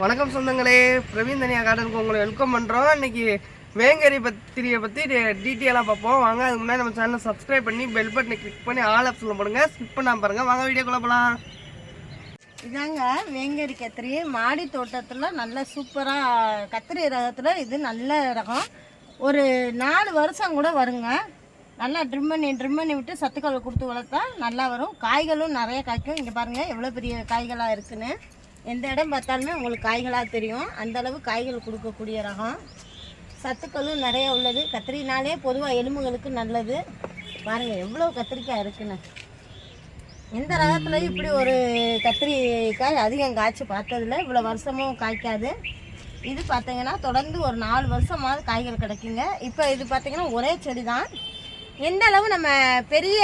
வணக்கம் சொந்தங்களே. பிரவீன் தனியா கார்டனுக்கு உங்களை வெல்கம் பண்ணுறோம் இன்னைக்கு வேங்கரி பத்திரியை பற்றி டீட்டெயிலாக பார்ப்போம். வாங்க அதுக்கு முன்னாடி நம்ம சேனலை சப்ஸ்கிரைப் பண்ணி பெல் பட்டனை கிளிக் பண்ணி ஆல் ஆப்ஷனில் போடுங்க. ஸ்கிப் பண்ணாமல் பாருங்கள் வாங்க வீடியோக்குள்ள போகலாம் இதாங்க வேங்கரி கத்திரி மாடி தோட்டத்தில் நல்ல சூப்பராக கத்திரி ரகத்தில் இது நல்ல ரகம். ஒரு நாலு வருஷம் கூட வருங்க. நல்லா ட்ரிம் பண்ணி ட்ரிம் பண்ணி விட்டு சத்துக்கள் கொடுத்து வளர்த்தா நல்லா வரும். காய்களும் நிறைய காய்க்கும். இங்கே பாருங்கள் எவ்வளோ பெரிய காய்களாக இருக்குன்னு. எந்த இடம் பார்த்தாலுமே உங்களுக்கு காய்களாக தெரியும். அந்த அளவு காய்கள் கொடுக்கக்கூடிய ரகம். சத்துக்களும் நிறைய உள்ளது. கத்திரினாலே பொதுவாக எலும்புகளுக்கு நல்லது. பாருங்கள் எவ்வளோ கத்திரிக்காய் இருக்குன்னு. எந்த ரகத்துலையும் இப்படி ஒரு கத்திரிக்காய் அதிகம் காய்ச்சி பார்த்ததில்ல. இவ்வளோ வருஷமும் காய்க்காது. இது பார்த்தீங்கன்னா தொடர்ந்து ஒரு நாலு வருஷமாவது காய்கள் கிடைக்குங்க. இப்போ இது பார்த்தீங்கன்னா ஒரே செடி தான் எந்த அளவு நம்ம பெரிய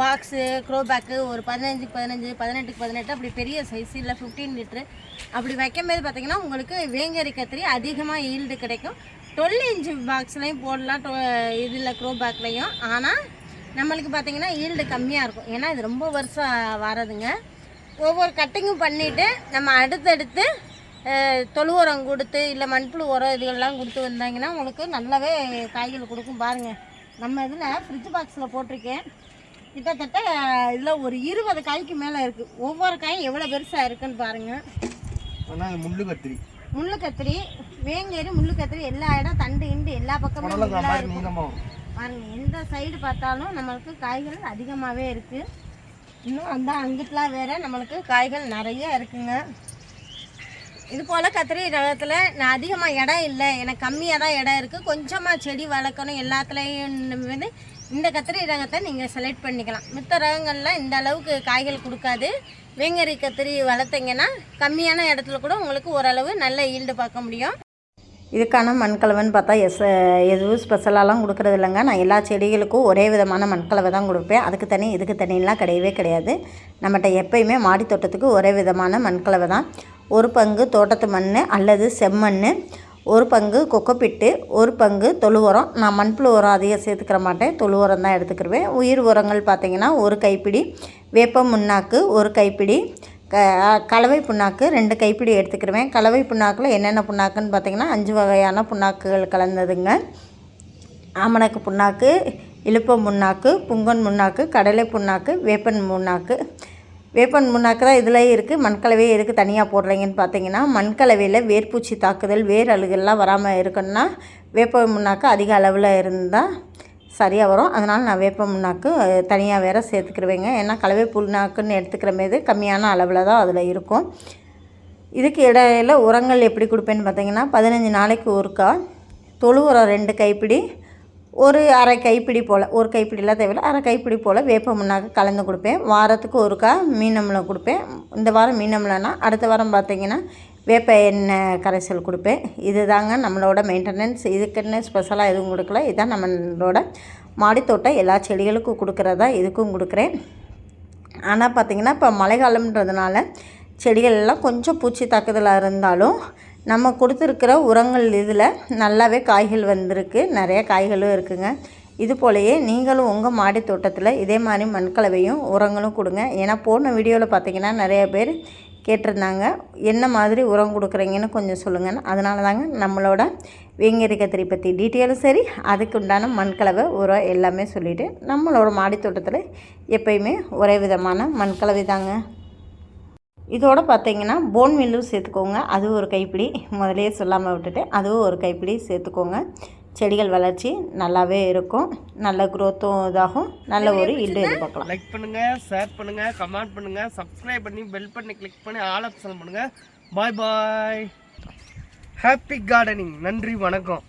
பாக்ஸு க்ரோ பேக்கு ஒரு பதினஞ்சுக்கு பதினஞ்சு பதினெட்டுக்கு பதினெட்டு அப்படி பெரிய சைஸ் இல்லை ஃபிஃப்டீன் லிட்ரு அப்படி வைக்கும்போது பார்த்தீங்கன்னா உங்களுக்கு வேங்கரி கத்திரி அதிகமாக ஈல்டு கிடைக்கும். டுவெல் இன்ச்சு பாக்ஸ்லையும் போடலாம் இதில் க்ரோ பேக்லையும் ஆனால் நம்மளுக்கு பார்த்தீங்கன்னா ஈல்டு கம்மியாக இருக்கும். ஏன்னா இது ரொம்ப வருஷம் வரதுங்க. ஒவ்வொரு கட்டிங்கும் பண்ணிவிட்டு நம்ம அடுத்தடுத்து தொழு உரம் கொடுத்து இல்லை மண்புழு உரம் இதுகள்லாம் கொடுத்து வந்தாங்கன்னா உங்களுக்கு நல்லாவே காய்கள் கொடுக்கும் பாருங்கள் நம்ம இதில் ஃப்ரிட்ஜ் பாக்ஸில் போட்டிருக்கேன். கிட்டத்தட்ட இதில் ஒரு இருபது காய்க்கு மேலே இருக்குது ஒவ்வொரு காயும் எவ்வளோ பெருசாக இருக்குன்னு பாருங்கள் முள்ளு கத்திரி. முள்ளு கத்திரி வேங்கேரி முள்ளு கத்திரி எல்லா இடம் தண்டு இண்டு எல்லா பக்கமும் முள்ளா இருக்கும். நீளமாக பாருங்க எந்த சைடு பார்த்தாலும் நம்மளுக்கு காய்கள் அதிகமாகவே இருக்குது இன்னும் அந்த அங்கிட்டுலாம் வேற நம்மளுக்கு காய்கள் நிறைய இருக்குங்க. இது போல் கத்திரி ரகத்தில் நான் அதிகமாக இடம் இல்லை. எனக்கு கம்மியாக தான் இடம் இருக்குது கொஞ்சமாக செடி வளர்க்கணும் எல்லாத்துலேயும் வந்து இந்த கத்திரி ரகத்தை நீங்கள் செலக்ட் பண்ணிக்கலாம். மித்த ரகங்களில் இந்த அளவுக்கு காய்கள் கொடுக்காது. வேங்கரி கத்திரி வளர்த்தீங்கன்னா கம்மியான இடத்துல கூட உங்களுக்கு ஓரளவு நல்ல ஈல்டு பார்க்க முடியும். இதுக்கான மண்கலவைன்னு பார்த்தா எஸ் எதுவும் ஸ்பெஷலாலாம் கொடுக்குறது இல்லைங்க. நான் எல்லா செடிகளுக்கும் ஒரே விதமான மண்கலவை தான் கொடுப்பேன். அதுக்கு தனி இதுக்கு தனியெல்லாம் கிடையவே கிடையாது. நம்மகிட்ட எப்பயுமே மாடி தோட்டத்துக்கு ஒரே விதமான மண்கலவை தான். ஒரு பங்கு தோட்டத்து மண் அல்லது செம்மண் ஒரு பங்கு கொக்கப்பிட்டு ஒரு பங்கு தொழு உரம் நான் மண்புழு உரம் அதிகம் சேர்த்துக்கிற மாட்டேன். தொழு உரம் தான் எடுத்துக்கிருவேன். உயிர் உரங்கள் பார்த்திங்கன்னா ஒரு கைப்பிடி வேப்ப முன்னாக்கு ஒரு கைப்பிடி க கலவை புண்ணாக்கு ரெண்டு கைப்பிடி எடுத்துக்கிருவேன். கலவை புண்ணாக்கில் என்னென்ன புண்ணாக்குன்னு பார்த்திங்கன்னா அஞ்சு வகையான புண்ணாக்குகள் கலந்ததுங்க. ஆமணக்கு புண்ணாக்கு இழுப்ப புண்ணாக்கு புங்கன் முன்னாக்கு கடலை புண்ணாக்கு வேப்பன் முன்னாக்கு வேப்பன் புண்ணாக்கு தான் இதில் இருக்குது மண்கலவே இருக்குது தனியாக போடுறீங்கன்னு பார்த்தீங்கன்னா மண்கலவையில் வேர்பூச்சி தாக்குதல் வேர் அழுகெல்லாம் வராமல் இருக்குன்னா வேப்ப முன்னாக்கு அதிக அளவில் இருந்தால் சரியாக வரும். அதனால் நான் வேப்ப முன்னாக்கு தனியாக வேறு சேர்த்துக்கிடுவேங்க ஏன்னா கலவை புண்ணாக்குன்னு எடுத்துக்கிற மீது கம்மியான அளவில் தான் அதில் இருக்கும். இதுக்கு இடையில் உரங்கள் எப்படி கொடுப்பேன்னு பார்த்தீங்கன்னா பதினஞ்சு நாளைக்கு ஒருக்கா தொழு உரம் ரெண்டு கைப்பிடி ஒரு அரை கைப்பிடி போல் ஒரு கைப்பிடிலாம் தேவையில்லை அரை கைப்பிடி போல் வேப்ப முன்னாக்கு கலந்து கொடுப்பேன். வாரத்துக்கு ஒருக்கா மீனமிலம் கொடுப்பேன். இந்த வாரம் மீனமிலம்னா அடுத்த வாரம் பார்த்தீங்கன்னா வேப்ப எண்ணெய் கரைசல் கொடுப்பேன். இது தாங்க நம்மளோட மெயின்டெனன்ஸ் இதுக்குன்னு ஸ்பெஷலாக எதுவும் கொடுக்கல. இதுதான் நம்மளோட மாடித்தோட்டம் எல்லா செடிகளுக்கும் கொடுக்குறதா இதுக்கும் கொடுக்குறேன். ஆனால் பார்த்திங்கன்னா இப்போ மழைக்காலம்ன்றதுனால செடிகள் எல்லாம் கொஞ்சம் பூச்சி தாக்குதலாக இருந்தாலும் நம்ம கொடுத்துருக்கிற உரங்கள் இதில் நல்லாவே காய்கள் வந்திருக்கு. நிறைய காய்களும் இருக்குங்க. இது போலயே நீங்களும் உங்கள் மாடி தோட்டத்தில் இதே மாதிரி மண்கலவையும் உரங்களும் கொடுங்க. ஏன்னா போன வீடியோவில் பார்த்தீங்கன்னா நிறைய பேர் கேட்டிருந்தாங்க. என்ன மாதிரி உரம் கொடுக்குறீங்கன்னு கொஞ்சம் சொல்லுங்கன்னு. அதனால தாங்க நம்மளோட வேங்கரி கத்திரி பற்றி டீட்டெயிலும் சரி அதுக்கு உண்டான மண்கலவை உரம் எல்லாமே சொல்லிவிட்டு நம்மளோட மாடி தோட்டத்தில் எப்பயுமே ஒரே விதமான மண்கலவை தாங்க இதோட பார்த்தீங்கன்னா போன் மில்லும் சேர்த்துக்கோங்க. அது ஒரு கைப்பிடி. முதலே சொல்லாமல் விட்டுட்டு அதுவும் ஒரு கைப்பிடி சேர்த்துக்கோங்க. செடிகள் வளர்ச்சி நல்லாவே இருக்கும். நல்ல குரோத்தும் இதாகும். நல்ல ஒரு ஈல்டு எதிர்பார்க்கலாம் லைக் பண்ணுங்க ஷேர் பண்ணுங்க கமெண்ட் பண்ணுங்க சப்ஸ்கிரைப் பண்ணி பெல் பட்டனை கிளிக் பண்ணி ஆல் ஆப்ஷன் பண்ணுங்க. பாய் பாய் ஹாப்பி கார்டனிங் நன்றி வணக்கம்.